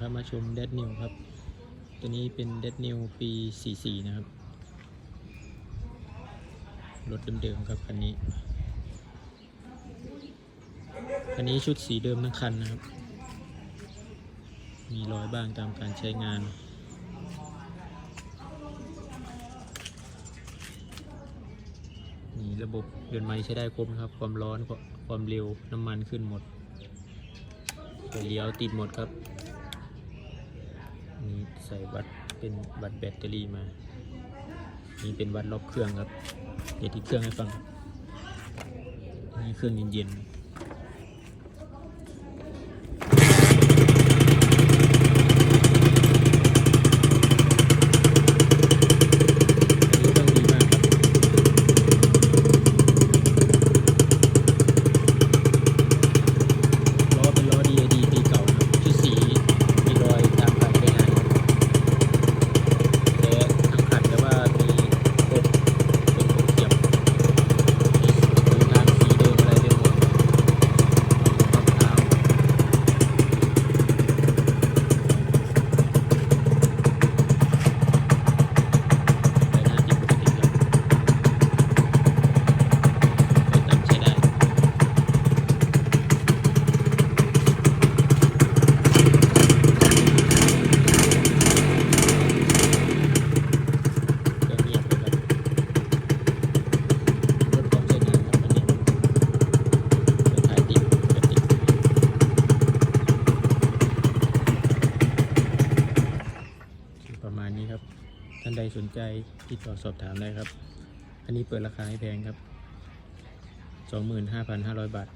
ครับมาชมเดดนิวครับ ตัวนี้เป็นเดดนิวปี 44 นะครับ รถเดิมๆครับคันนี้ คันนี้ชุดสีเดิมทั้งคันนะครับ มีรอยบ้างตามการใช้งานนี่ระบบเดินไม้ใช้ได้ครบนะครับ ความร้อนความเร็วน้ำมันขึ้นหมดเลี้ยวติดหมดครับ ใส่วัดเป็นวัดแบตเตอรี่มา นี่เป็นวัดล็อกเครื่องครับ เดี๋ยวที่เครื่องให้ฟังนี่เครื่องเย็นๆอันนี้เครื่องดีมากครับ ล้อเป็นล้อ DAD ปีเก่านะครับชุดสีมีรอยตามการใช้งานแต่ทั้งคันแต่ว่ามีกดเป็นกดเสียบมีดูทางสีเดิมอะไรเดิมหมดรองเท้าไปหน้าติดปกติครับไปตามใช้ได้ ก็เงียบเลยครับรถพร้อมใช้งานครับอันนี้เปิดท้ายติดปกติ ประมาณนี้ครับ ท่านใดสนใจติดต่อสอบถามได้ครับ อันนี้เปิดราคาให้แพงครับ 25,500 บาท